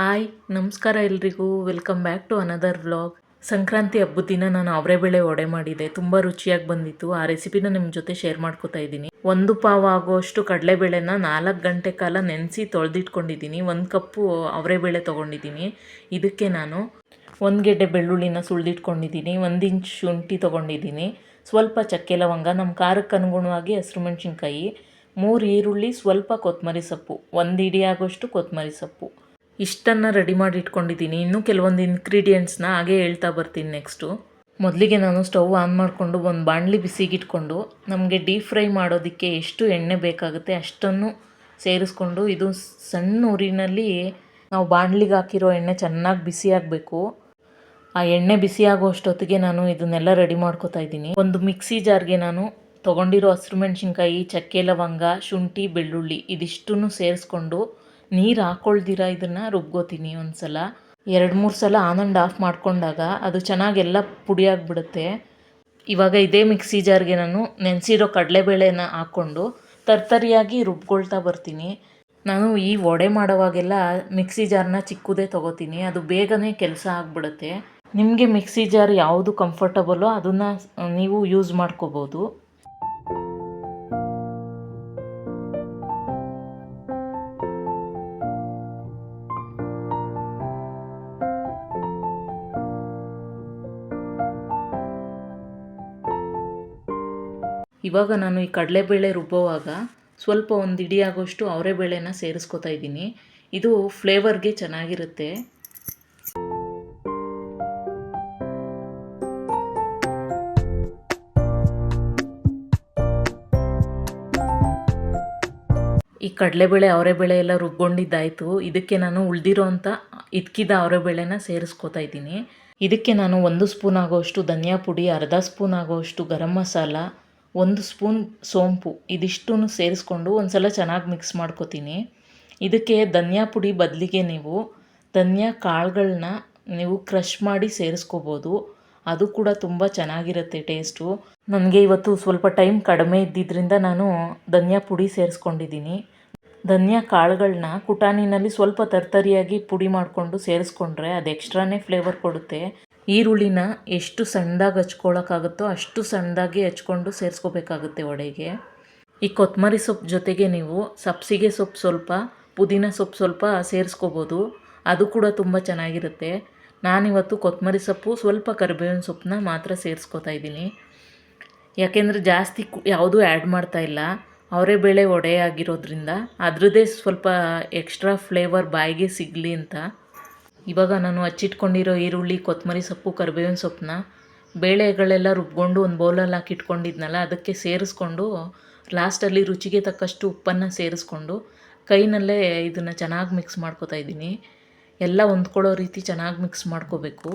Hi, ನಮಸ್ಕಾರ ಎಲ್ರಿಗೂ. Welcome back to another vlog Sankranti ಹಬ್ಬದ ದಿನ ನಾನು ಅವರೆಬೇಳೆ ಒಡೆ ಮಾಡಿದೆ. ತುಂಬ ರುಚಿಯಾಗಿ ಬಂದಿತ್ತು. ಆ ರೆಸಿಪಿನ ನಿಮ್ಮ ಜೊತೆ ಶೇರ್ ಮಾಡ್ಕೋತಾ ಇದ್ದೀನಿ. ಒಂದು ಪಾವ್ ಆಗುವಷ್ಟು ಕಡಲೆಬೇಳೆನ ನಾಲ್ಕು ಗಂಟೆ ಕಾಲ ನೆನೆಸಿ ತೊಳೆದಿಟ್ಕೊಂಡಿದ್ದೀನಿ. ಒಂದು ಕಪ್ಪು ಅವರೆಬೇಳೆ ತೊಗೊಂಡಿದ್ದೀನಿ. ಇದಕ್ಕೆ ನಾನು ಒಂದು ಗೆಡ್ಡೆ ಬೆಳ್ಳುಳ್ಳಿನ ಸುಳಿದಿಟ್ಕೊಂಡಿದ್ದೀನಿ. ಒಂದು ಇಂಚ್ ಶುಂಠಿ ತೊಗೊಂಡಿದ್ದೀನಿ. ಸ್ವಲ್ಪ ಚಕ್ಕೆ ಲವಂಗ ನಮ್ಮ ಖಾರಕ್ಕೆ ಅನುಗುಣವಾಗಿ ಹಸಿರು ಮೆಣಸಿನ್ಕಾಯಿ. ಮೂರು ಈರುಳ್ಳಿ, ಸ್ವಲ್ಪ ಕೊತ್ತಂಬರಿ ಸೊಪ್ಪು. ಒಂದು ಇಡಿ ಆಗೋಷ್ಟು ಕೊತ್ತಂಬರಿ ಸೊಪ್ಪು. ಇಷ್ಟನ್ನು ರೆಡಿ ಮಾಡಿ ಇಟ್ಕೊಂಡಿದ್ದೀನಿ ಇನ್ನೂ ಕೆಲವೊಂದು ಇನ್ಗ್ರೀಡಿಯೆಂಟ್ಸ್ನ ಹಾಗೆ ಹೇಳ್ತಾ ಬರ್ತೀನಿ ನೆಕ್ಸ್ಟು ಮೊದಲಿಗೆ ನಾನು ಸ್ಟವ್ ಆನ್ ಮಾಡಿಕೊಂಡು ಒಂದು ಬಾಣಲಿ ಬಿಸಿಗಿಟ್ಕೊಂಡು ನಮಗೆ ಡೀಪ್ ಫ್ರೈ ಮಾಡೋದಕ್ಕೆ ಎಷ್ಟು ಎಣ್ಣೆ ಬೇಕಾಗುತ್ತೆ ಅಷ್ಟನ್ನು ಸೇರಿಸ್ಕೊಂಡು ಇದು ಸಣ್ಣ ಉರಿನಲ್ಲಿ ನಾವು ಬಾಣಲಿಗೆ ಹಾಕಿರೋ ಎಣ್ಣೆ ಚೆನ್ನಾಗಿ ಬಿಸಿ ಆಗಬೇಕು. ಆ ಎಣ್ಣೆ ಬಿಸಿ ಆಗೋ ಅಷ್ಟೊತ್ತಿಗೆ ನಾನು ಇದನ್ನೆಲ್ಲ ರೆಡಿ ಮಾಡ್ಕೋತಾ ಇದ್ದೀನಿ. ಒಂದು ಮಿಕ್ಸಿ ಜಾರ್ಗೆ ನಾನು ತೊಗೊಂಡಿರೋ ಹಸಿರು ಮೆಣಸಿನ್ಕಾಯಿ, ಚಕ್ಕೆ ಲವಂಗ, ಶುಂಠಿ, ಬೆಳ್ಳುಳ್ಳಿ ಇದಿಷ್ಟನ್ನು ಸೇರಿಸ್ಕೊಂಡು ನೀರು ಹಾಕ್ಕೊಳ್ದಿರ ಇದನ್ನು ರುಬ್ಕೋತೀನಿ ಒಂದು ಸಲ ಎರಡು, ಮೂರು ಸಲ ಆನ್ ಆ್ಯಂಡ್ ಆಫ್ ಮಾಡಿಕೊಂಡಾಗ ಅದು ಚೆನ್ನಾಗೆಲ್ಲ ಪುಡಿಯಾಗಿಬಿಡುತ್ತೆ ಇವಾಗ ಇದೇ ಮಿಕ್ಸಿ ಜಾರ್ಗೆ ನಾನು ನೆನೆಸಿರೋ ಕಡಲೆಬೇಳೆನ ಹಾಕ್ಕೊಂಡು ತರ್ತರಿಯಾಗಿ ರುಬ್ಕೊಳ್ತಾ ಬರ್ತೀನಿ. ನಾನು ಈ ವಡೆ ಮಾಡೋವಾಗೆಲ್ಲ ಮಿಕ್ಸಿ ಜಾರ್ನ ಚಿಕ್ಕದೇ ತೊಗೋತೀನಿ. ಅದು ಬೇಗನೆ ಕೆಲಸ ಆಗಿಬಿಡುತ್ತೆ. ನಿಮಗೆ ಮಿಕ್ಸಿ ಜಾರ್ ಯಾವುದು ಕಂಫರ್ಟಬಲೋ ಅದನ್ನು ನೀವು ಯೂಸ್ ಮಾಡ್ಕೋಬೋದು. ಇವಾಗ ನಾನು ಈ ಕಡಲೆಬೇಳೆ ರುಬ್ಬೋವಾಗ ಸ್ವಲ್ಪ ಒಂದು ಇಡಿಯಾಗೋಷ್ಟು ಅವರೆಬೇಳೆನ ಸೇರಿಸ್ಕೊತಾ ಇದ್ದೀನಿ. ಇದು ಫ್ಲೇವರ್ಗೆ ಚೆನ್ನಾಗಿರುತ್ತೆ. ಈ ಕಡಲೆಬೇಳೆ ಅವರೆಬೇಳೆ ಎಲ್ಲ ರುಬ್ಕೊಂಡಿದ್ದಾಯಿತು. ಇದಕ್ಕೆ ನಾನು ಉಳಿದಿರೋ ಅಂಥ ಇದ್ಕಿದ ಅವರೆಬೇಳೆನ ಸೇರಿಸ್ಕೊತಾ ಇದ್ದೀನಿ. ಇದಕ್ಕೆ ನಾನು ಒಂದು ಸ್ಪೂನ್ ಆಗೋಷ್ಟು ಧನಿಯಾ ಪುಡಿ, ಅರ್ಧ ಸ್ಪೂನ್ ಆಗೋಷ್ಟು ಗರಂ ಮಸಾಲ ಒಂದು ಸ್ಪೂನ್ ಸೋಂಪು ಇದಿಷ್ಟೂ ಸೇರಿಸ್ಕೊಂಡು ಒಂದು ಸಲ ಚೆನ್ನಾಗಿ ಮಿಕ್ಸ್ ಮಾಡ್ಕೊತೀನಿ. ಇದಕ್ಕೆ ಧನಿಯಾ ಪುಡಿ ಬದಲಿಗೆ ನೀವು, ಧನಿಯಾ ಕಾಳುಗಳನ್ನ ನೀವು ಕ್ರಷ್ ಮಾಡಿ ಸೇರಿಸ್ಕೋಬೋದು. ಅದು ಕೂಡ ತುಂಬ ಚೆನ್ನಾಗಿರುತ್ತೆ ಟೇಸ್ಟು ನನಗೆ ಇವತ್ತು ಸ್ವಲ್ಪ ಟೈಮ್ ಕಡಿಮೆ ಇದ್ದಿದ್ದರಿಂದ ನಾನು ಧನಿಯಾ ಪುಡಿ ಸೇರಿಸ್ಕೊಂಡಿದ್ದೀನಿ. ಧನಿಯಾ ಕಾಳುಗಳನ್ನ ಕುಟಾನಿನಲ್ಲಿ ಸ್ವಲ್ಪ ತರ್ತರಿಯಾಗಿ ಪುಡಿ ಮಾಡಿಕೊಂಡು ಸೇರಿಸ್ಕೊಂಡ್ರೆ ಅದು ಎಕ್ಸ್ಟ್ರಾನೇ ಫ್ಲೇವರ್ ಕೊಡುತ್ತೆ. ಈರುಳ್ಳಿನ ಎಷ್ಟು ಸಣ್ಣದಾಗಿ ಹಚ್ಕೊಳ್ಳೋಕ್ಕಾಗುತ್ತೋ ಅಷ್ಟು ಸಣ್ಣದಾಗಿ ಹಚ್ಕೊಂಡು ಸೇರಿಸ್ಕೋಬೇಕಾಗುತ್ತೆ ವಡೆಗೆ ಈ ಕೊತ್ತಂಬರಿ ಸೊಪ್ಪು ಜೊತೆಗೆ ನೀವು ಸಬ್ಸಿಗೆ ಸೊಪ್ಪು ಸ್ವಲ್ಪ, ಪುದೀನ ಸೊಪ್ಪು ಸ್ವಲ್ಪ ಸೇರಿಸ್ಕೋಬೋದು. ಅದು ಕೂಡ ತುಂಬ ಚೆನ್ನಾಗಿರುತ್ತೆ. ನಾನಿವತ್ತು ಕೊತ್ತಂಬರಿ ಸೊಪ್ಪು ಸ್ವಲ್ಪ ಕರಿಬೇವಿನ ಸೊಪ್ಪನ್ನ ಮಾತ್ರ ಸೇರಿಸ್ಕೋತಾ ಇದ್ದೀನಿ. ಯಾಕೆಂದರೆ ಜಾಸ್ತಿ ಯಾವುದೂ ಆ್ಯಡ್ ಮಾಡ್ತಾ ಇಲ್ಲ. ಅವರೇ ಬೇಳೆ ವಡೆ ಆಗಿರೋದ್ರಿಂದ ಅದರದ್ದೇ ಸ್ವಲ್ಪ ಎಕ್ಸ್ಟ್ರಾ ಫ್ಲೇವರ್ ಬಾಯಿಗೆ ಸಿಗಲಿ ಅಂತ. ಇವಾಗ ನಾನು ಹಚ್ಚಿಟ್ಕೊಂಡಿರೋ ಈರುಳ್ಳಿ ಕೊತ್ತಂಬರಿ ಸೊಪ್ಪು, ಕರಿಬೇವಿನ ಸೊಪ್ಪನ್ನ ಬೇಳೆಗಳೆಲ್ಲ ರುಬ್ಕೊಂಡು ಒಂದು ಬೌಲಲ್ಲಿ ಹಾಕಿಟ್ಕೊಂಡಿದ್ನಲ್ಲ, ಅದಕ್ಕೆ ಸೇರಿಸ್ಕೊಂಡು ಲಾಸ್ಟಲ್ಲಿ ರುಚಿಗೆ ತಕ್ಕಷ್ಟು ಉಪ್ಪನ್ನು ಸೇರಿಸ್ಕೊಂಡು ಕೈನಲ್ಲೇ ಇದನ್ನು ಚೆನ್ನಾಗಿ ಮಿಕ್ಸ್ ಮಾಡ್ಕೊತಾ ಇದ್ದೀನಿ. ಎಲ್ಲ ಹೊಂದ್ಕೊಳ್ಳೋ ರೀತಿ ಚೆನ್ನಾಗಿ ಮಿಕ್ಸ್ ಮಾಡ್ಕೋಬೇಕು.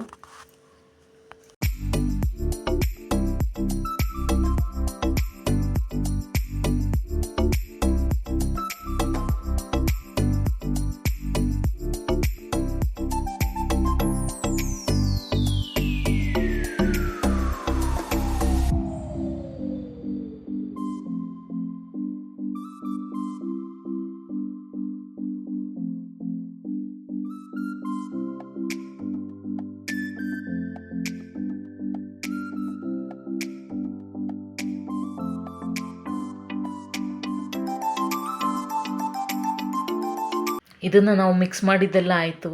ಇದನ್ನು ನಾವು ಮಿಕ್ಸ್ ಮಾಡಿದ್ದೆಲ್ಲ ಆಯಿತು.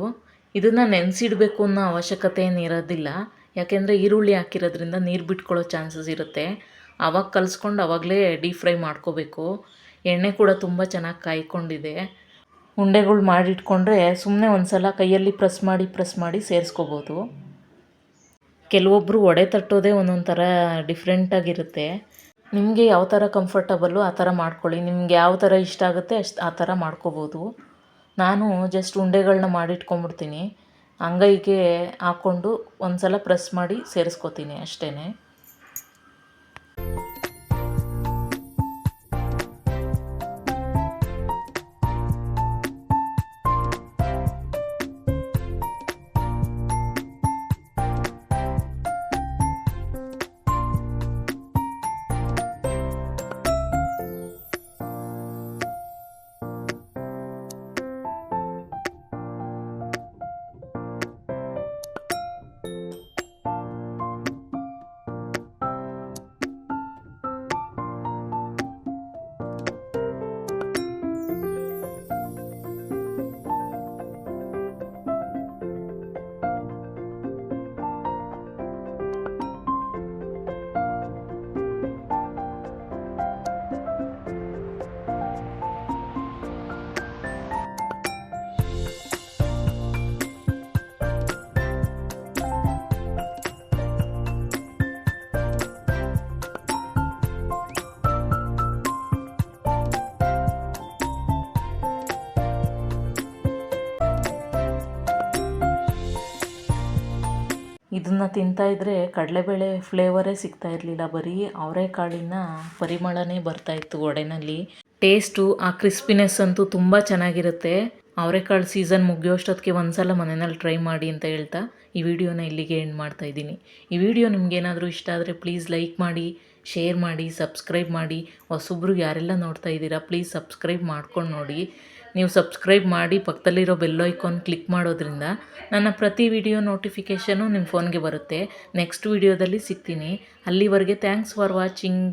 ಇದನ್ನು ನೆನೆಸಿಡಬೇಕು ಅನ್ನೋ ಅವಶ್ಯಕತೆ ಏನಿರೋದಿಲ್ಲ. ಯಾಕೆಂದರೆ ಈರುಳ್ಳಿ ಹಾಕಿರೋದ್ರಿಂದ ನೀರು ಬಿಟ್ಕೊಳ್ಳೋ ಚಾನ್ಸಸ್ ಇರುತ್ತೆ. ಆವಾಗ ಕಲಿಸ್ಕೊಂಡು ಆವಾಗಲೇ ಡೀಪ್ ಫ್ರೈ ಮಾಡ್ಕೋಬೇಕು. ಎಣ್ಣೆ ಕೂಡ ತುಂಬ ಚೆನ್ನಾಗಿ ಕಾಯ್ಕೊಂಡಿದೆ. ಉಂಡೆಗಳು ಮಾಡಿಟ್ಕೊಂಡ್ರೆ ಸುಮ್ಮನೆ ಒಂದು ಸಲ ಕೈಯಲ್ಲಿ ಪ್ರೆಸ್ ಮಾಡಿ ಪ್ರೆಸ್ ಮಾಡಿ ಸೇರಿಸ್ಕೋಬೋದು. ಕೆಲವೊಬ್ಬರು ಒಡೆ ತಟ್ಟೋದೇ ಒಂದೊಂದು ಥರ ಡಿಫ್ರೆಂಟಾಗಿರುತ್ತೆ ನಿಮಗೆ ಯಾವ ಥರ ಕಂಫರ್ಟಬಲ್ಲು ಆ ಥರ ಮಾಡ್ಕೊಳ್ಳಿ. ನಿಮ್ಗೆ ಯಾವ ಥರ ಇಷ್ಟ ಆಗುತ್ತೆ ಅಷ್ಟು ಆ ಥರ ಮಾಡ್ಕೋಬೋದು. ನಾನು ಜಸ್ಟ್ ಉಂಡೆಗಳನ್ನ ಮಾಡಿಟ್ಕೊಂಬಿಡ್ತೀನಿ. ಅಂಗೈಗೆ ಹಾಕ್ಕೊಂಡು ಒಂದು ಸಲ ಪ್ರೆಸ್ ಮಾಡಿ ಸೇರಿಸ್ಕೋತೀನಿ ಅಷ್ಟೇ ಇದನ್ನು ತಿಂತಾ ಇದ್ರೆ ಕಡಲೆಬೇಳೆ ಫ್ಲೇವರೇ ಸಿಗ್ತಾ ಇರಲಿಲ್ಲ. ಬರೀ ಅವರೆಕಾಳಿನ ಪರಿಮಳನೇ ಬರ್ತಾ ಇತ್ತು ವಡೆನಲ್ಲಿ ಟೇಸ್ಟು ಆ ಕ್ರಿಸ್ಪಿನೆಸ್ ಅಂತೂ ತುಂಬ ಚೆನ್ನಾಗಿರುತ್ತೆ. ಅವರೆಕಾಳು ಸೀಸನ್ ಮುಗಿಯೋಷ್ಟೊತ್ತಿಗೆ ಒಂದ್ಸಲ ಮನೆಯಲ್ಲಿ ಟ್ರೈ ಮಾಡಿ ಅಂತ ಹೇಳ್ತಾ ಈ ವಿಡಿಯೋನ ಇಲ್ಲಿಗೆ ಎಂಡ್ ಮಾಡ್ತಾ ಇದ್ದೀನಿ. ಈ ವಿಡಿಯೋ ನಿಮ್ಗೇನಾದರೂ ಇಷ್ಟ ಆದರೆ ಪ್ಲೀಸ್ ಲೈಕ್ ಮಾಡಿ ಶೇರ್ ಮಾಡಿ, ಸಬ್ಸ್ಕ್ರೈಬ್ ಮಾಡಿ. ಹೊಸಬ್ರು ಯಾರೆಲ್ಲ ನೋಡ್ತಾ ಇದ್ದೀರಾ, ಪ್ಲೀಸ್ ಸಬ್ಸ್ಕ್ರೈಬ್ ಮಾಡ್ಕೊಂಡು ನೋಡಿ. ನೀವು ಸಬ್ಸ್ಕ್ರೈಬ್ ಮಾಡಿ ಪಕ್ಕದಲ್ಲಿರೋ ಬೆಲ್ ಐಕಾನ್ ಕ್ಲಿಕ್ ಮಾಡೋದ್ರಿಂದ ನನ್ನ ಪ್ರತಿ ವಿಡಿಯೋ ನೋಟಿಫಿಕೇಷನು ನಿಮ್ಮ ಫೋನ್ಗೆ ಬರುತ್ತೆ. ನೆಕ್ಸ್ಟ್ ವಿಡಿಯೋದಲ್ಲಿ ಸಿಗ್ತೀನಿ. ಅಲ್ಲಿವರೆಗೆ ಥ್ಯಾಂಕ್ಸ್ ಫಾರ್ ವಾಚಿಂಗ್.